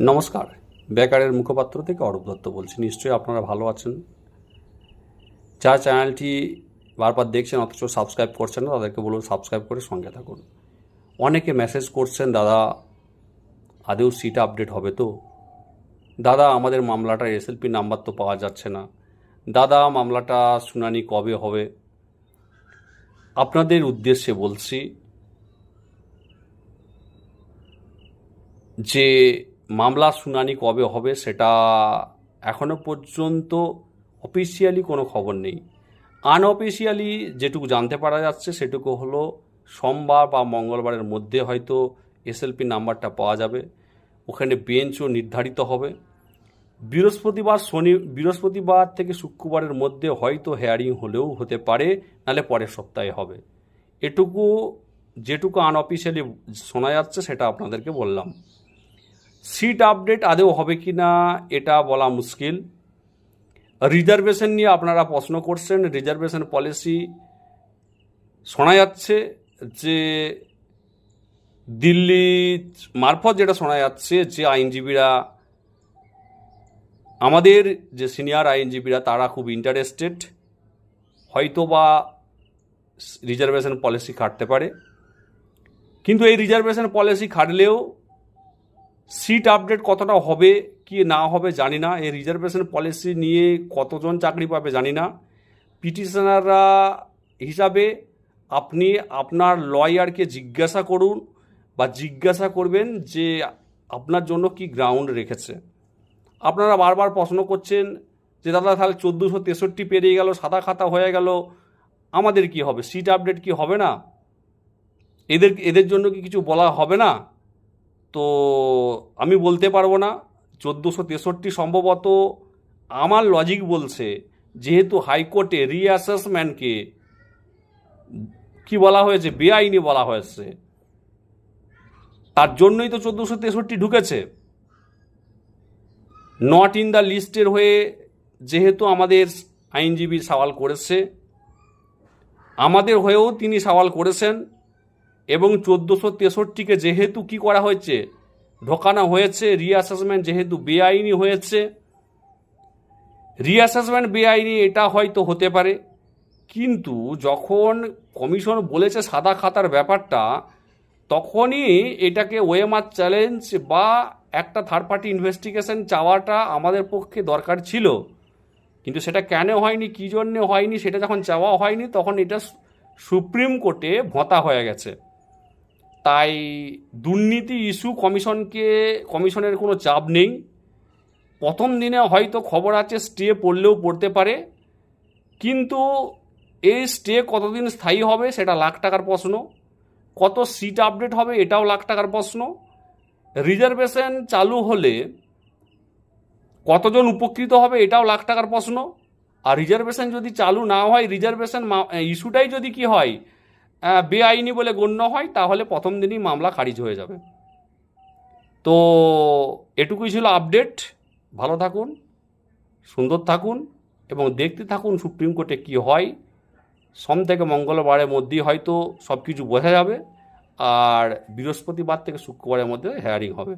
নমস্কার। বেকারের মুখপাত্র থেকে অরূপ দত্ত বলছি। নিশ্চয়ই আপনারা ভালো আছেন। যারা চ্যানেলটি বারবার দেখছেন, অথচ সাবস্ক্রাইব করছেন না, তাদেরকে বলুন সাবস্ক্রাইব করে সঙ্গে থাকুন। অনেকে মেসেজ করছেন, দাদা, আদেও সিট আপডেট হবে তো? দাদা, আমাদের মামলাটার এসএলপি নাম্বার তো পাওয়া যাচ্ছে না। দাদা, মামলাটা শুনানি কবে হবে? আপনাদের উদ্দেশ্যে বলছি যে মামলা শুনানি কবে হবে সেটা এখনও পর্যন্ত অফিসিয়ালি কোনো খবর নেই। আনঅফিসিয়ালি যেটুকু জানতে পারা যাচ্ছে সেটুকু হলো সোমবার বা মঙ্গলবারের মধ্যে হয়তো এসএলপি নাম্বারটা পাওয়া যাবে। ওখানে বেঞ্চও নির্ধারিত হবে। বৃহস্পতিবার শনি, বৃহস্পতিবার থেকে শুক্রবারের মধ্যে হয়তো হেয়ারিং হলেও হতে পারে, নাহলে পরের সপ্তাহে হবে। এটুকু, যেটুকু আনঅফিসিয়ালি শোনা যাচ্ছে সেটা আপনাদেরকে বললাম। সিট আপডেট আদেও হবে কি না এটা বলা মুশকিল। রিজার্ভেশন নিয়ে আপনারা প্রশ্ন করছেন রিজার্ভেশন পলিসি শোনা যাচ্ছে যে দিল্লি মারফত যেটা শোনা যাচ্ছে যে আইনজীবীরা, আমাদের যে সিনিয়র আইনজীবীরা তারা খুব ইন্টারেস্টেড হয়তো বা রিজার্ভেশন পলিসি খাটতে পারে। কিন্তু এই রিজার্ভেশন পলিসি খাটলেও সিট আপডেট কতটা হবে, কি না হবে জানি না। এই রিজার্ভেশন পলিসি নিয়ে কতজন চাকরি পাবে জানি না। পিটিশনাররা হিসাবে আপনি আপনার লয়ারকে জিজ্ঞাসা করুন বা জিজ্ঞাসা করবেন যে আপনার জন্য কি গ্রাউন্ড রেখেছে। আপনারা বারবার প্রশ্ন করছেন যে, দাদা, তাহলে চোদ্দোশো তেষট্টি পেরিয়ে গেল, সাদা খাতা হয়ে গেল, আমাদের কি হবে? সিট আপডেট কি হবে না? এদের এদের জন্য কি কিছু বলা হবে না? তো আমি বলতে পারব না, চোদ্দোশো তেষট্টি সম্ভবত আমার লজিক বলছে, যেহেতু হাইকোর্টে রিঅ্যাসেসমেন্টকে কি বলা হয়েছে, বেআইনি বলা হয়েছে, তার জন্যই তো চোদ্দোশো তেষট্টি ঢুকেছে। নট ইন দ্য লিস্টের হয়ে যেহেতু আমাদের আইনজীবী সওয়াল করেছে, আমাদের হয়েও তিনি সওয়াল করেছেন এবং চোদ্দোশো তেষট্টিকে যেহেতু কি করা হয়েছে? ঢোকানো হয়েছে রিঅ্যাসেসমেন্ট যেহেতু বেআইনি হয়েছে। রিঅ্যাসেসমেন্ট বেআইনি, এটা হয়তো হতে পারে। কিন্তু যখন কমিশন বলেছে সাদা খাতার ব্যাপারটা, তখনই এটাকে ওয়েমার চ্যালেঞ্জ বা একটা থার্ড পার্টি ইনভেস্টিগেশন চাওয়াটা আমাদের পক্ষে দরকার ছিল। কিন্তু সেটা কেন হয়নি, কী জন্যে হয়নি, সেটা যখন চাওয়া হয়নি, তখন এটা সুপ্রিম কোর্টে ভোঁতা হয়ে গেছে। তাই দুর্নীতি ইস্যু কমিশনকে, কমিশনের কোনো চাপ নেই। প্রথম দিনে হয়তো খবর আছে স্টে পড়লেও পড়তে পারে। কিন্তু এই স্টে কতদিন স্থায়ী হবে সেটা লাখ টাকার প্রশ্ন। কত সিট আপডেট হবে এটাও লাখ টাকার প্রশ্ন। রিজার্ভেশন চালু হলে কতজন উপকৃত হবে এটাও লাখ টাকার প্রশ্ন। আর রিজার্ভেশন যদি চালু না হয়, রিজার্ভেশন ইস্যুটাই যদি কি হয় বেআইনি বলে গণ্য হয়, তাহলে প্রথম দিনই মামলা খারিজ হয়ে যাবে। তো এটুকুই ছিল আপডেট। ভালো থাকুন, সুন্দর থাকুন এবং দেখতে থাকুন সুপ্রিম কোর্টে কি হয়। সোম থেকে মঙ্গলবারের মধ্যেই হয়তো সব কিছু বোঝা যাবে, আর বৃহস্পতিবার থেকে শুক্রবারের মধ্যে হেয়ারিং হবে।